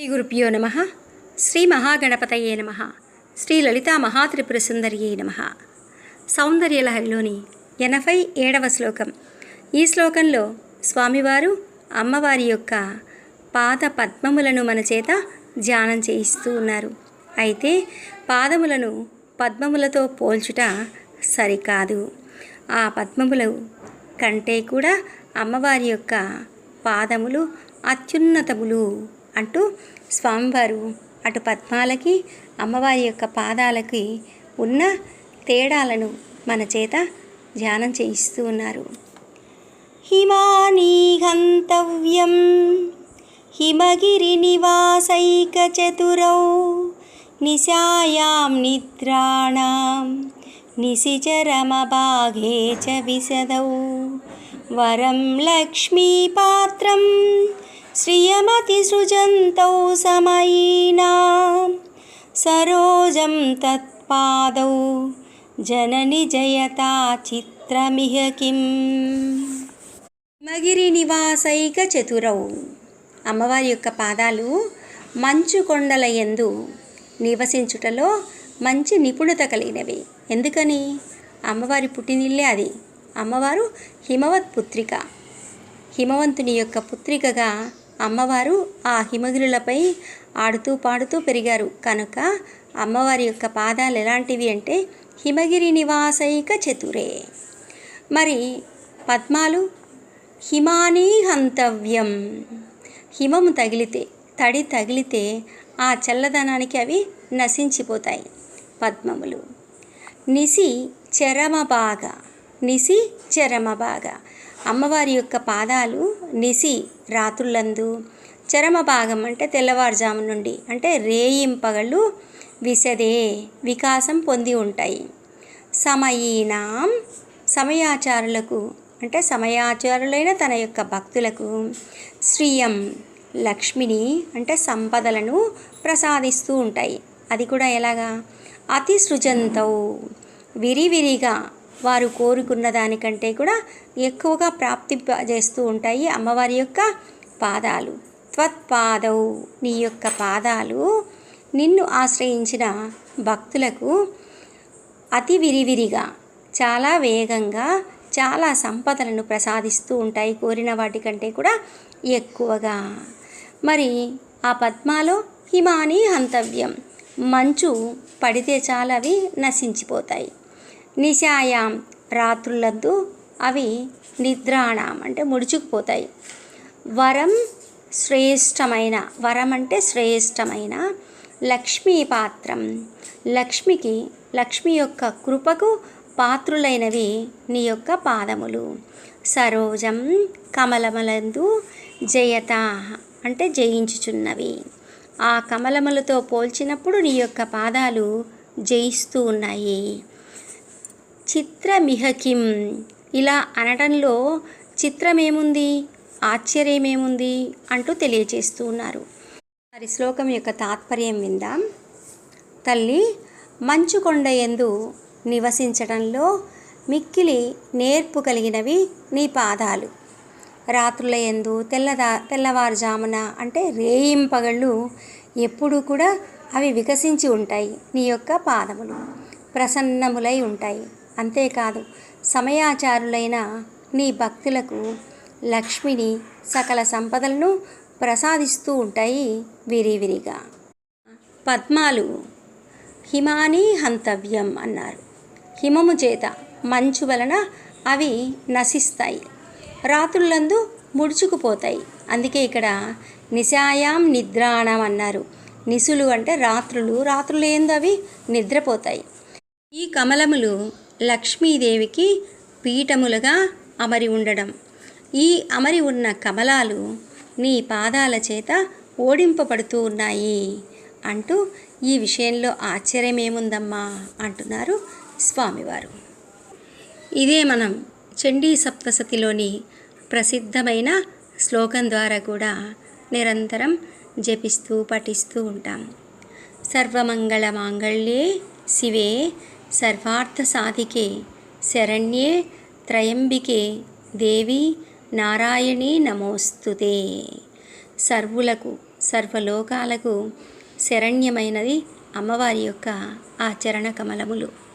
శ్రీ గురుభ్యో నమ. శ్రీ మహాగణపతయే నమ. శ్రీ లలితా మహాత్రిపుర సుందరియే నమ. సౌందర్యలహరిలోని ఎనభై ఏడవ శ్లోకం. ఈ శ్లోకంలో స్వామివారు అమ్మవారి యొక్క పాద పద్మములను మన చేత ధ్యానం చేయిస్తూ ఉన్నారు. అయితే పాదములను పద్మములతో పోల్చుట సరికాదు. ఆ పద్మములు కంటే కూడా అమ్మవారి యొక్క పాదములు అత్యున్నతములు అంటూ స్వామివారు అటు పద్మాలకి అమ్మవారి యొక్క పాదాలకి ఉన్న తేడాలను మన చేత ధ్యానం చేయిస్తూ ఉన్నారు. హిమానీ గంతవ్యం హిమగిరి నివాసైకచతురౌ నిశాయాం నిద్రాణాం నిశిచరమభాగే చ విశదౌ. వరం లక్ష్మీపాత్రం శ్రియమతిసృజन्तौ సమయీనాం సరోజం తత్పాదౌ జనని జయతా చిత్రమిహ కిం. హిమగిరి నివాసైక చతురౌ. అమ్మవారి యొక్క పాదాలు మంచు కొండల ఎందు నివసించుటలో మంచి నిపుణత కలిగినవి. ఎందుకని? అమ్మవారి పుట్టినిల్లే అది. అమ్మవారు హిమవత్ పుత్రిక. హిమవంతుని యొక్క పుత్రికగా అమ్మవారు ఆ హిమగిరులపై ఆడుతూ పాడుతూ పెరిగారు. కనుక అమ్మవారి యొక్క పాదాలు ఎలాంటివి అంటే హిమగిరి నివాసైక చతురే. మరి పద్మాలు హిమానీ హంతవ్యం. హిమము తగిలితే తడి తగిలితే ఆ చల్లదనానికి అవి నశించిపోతాయి. పద్మములు. నిసి చరమ బాగా నిసి చరమ అమ్మవారి యొక్క పాదాలు నిసి రాత్రులందు. చరమ భాగం అంటే తెల్లవారుజాము నుండి అంటే రేయింపగలు విసదే వికాసం పొంది ఉంటాయి. సమయీనాం సమయాచారులకు అంటే సమయాచారులైన తన యొక్క భక్తులకు శ్రీయం లక్ష్మిని అంటే సంపదలను ప్రసాదిస్తూ ఉంటాయి. అది కూడా ఎలాగా? అతి సృజంతవు విరివిరిగా వారు కోరుకున్న దానికంటే కూడా ఎక్కువగా ప్రాప్తి చేస్తూ ఉంటాయి అమ్మవారి యొక్క పాదాలు. త్వత్పాదవు నీ యొక్క పాదాలు నిన్ను ఆశ్రయించిన భక్తులకు అతి విరివిరిగా చాలా వేగంగా చాలా సంపదలను ప్రసాదిస్తూ ఉంటాయి. కోరిన వాటికంటే కూడా ఎక్కువగా. మరి ఆ పద్మాలో హిమాని హంతవ్యం. మంచు పడితే చాలా అవి నశించిపోతాయి. నిశాయాం రాత్రులందు అవి నిద్రాణం అంటే ముడుచుకుపోతాయి. వరం శ్రేష్టమైన వరం అంటే శ్రేష్టమైన లక్ష్మీ పాత్రం. లక్ష్మికి లక్ష్మి యొక్క కృపకు పాత్రులైనవి నీ యొక్క పాదములు. సరోజం కమలములందు జయత అంటే జయించుచున్నవి. ఆ కమలములతో పోల్చినప్పుడు నీ యొక్క పాదాలు జయిస్తూ ఉన్నాయి. చిత్రమిహకిం ఇలా అనడంలో చిత్రమేముంది? ఆశ్చర్యమేముంది? అంటూ తెలియజేస్తూ ఉన్నారు. మరి శ్లోకం యొక్క తాత్పర్యం విందాం. తల్లి మంచు కొండ ఎందు నివసించడంలో మిక్కిలి నేర్పు కలిగినవి నీ పాదాలు. రాత్రుల ఎందు తెల్లదా తెల్లవారుజామున అంటే రేయింపగళ్ళు ఎప్పుడూ కూడా అవి వికసించి ఉంటాయి నీ యొక్క పాదములు. ప్రసన్నములై ఉంటాయి. అంతేకాదు సమయాచారులైన నీ భక్తులకు లక్ష్మిని సకల సంపదలను ప్రసాదిస్తూ ఉంటాయి విరివిరిగా. పద్మాలు హిమాని హంతవ్యం అన్నారు. హిమము చేత మంచు వలన అవి నశిస్తాయి. రాత్రులందు ముడుచుకుపోతాయి. అందుకే ఇక్కడ నిశాయాం నిద్రాణం అన్నారు. నిసులు అంటే రాత్రులు రాత్రులు ఏందో అవి నిద్రపోతాయి. ఈ కమలములు లక్ష్మీదేవికి పీఠములుగా అమరి ఉండడం. ఈ అమరి ఉన్న కమలాలు నీ పాదాల చేత ఓడింపబడుతూ ఉన్నాయి అంటూ ఈ విషయంలో ఆశ్చర్యమేముందమ్మా అంటున్నారు స్వామివారు. ఇదే మనం చండీ సప్తసతిలోని ప్రసిద్ధమైన శ్లోకం ద్వారా కూడా నిరంతరం జపిస్తూ పఠిస్తూ ఉంటాం. సర్వమంగళ మాంగళ్యే శివే సర్వార్థ సాధికే శరణ్యే త్రయంబికే దేవి నారాయణి నమోస్తుతే. సర్వులకు సర్వలోకాలకు శరణ్యమైనది అమ్మవారి యొక్క ఆచరణ కమలములు.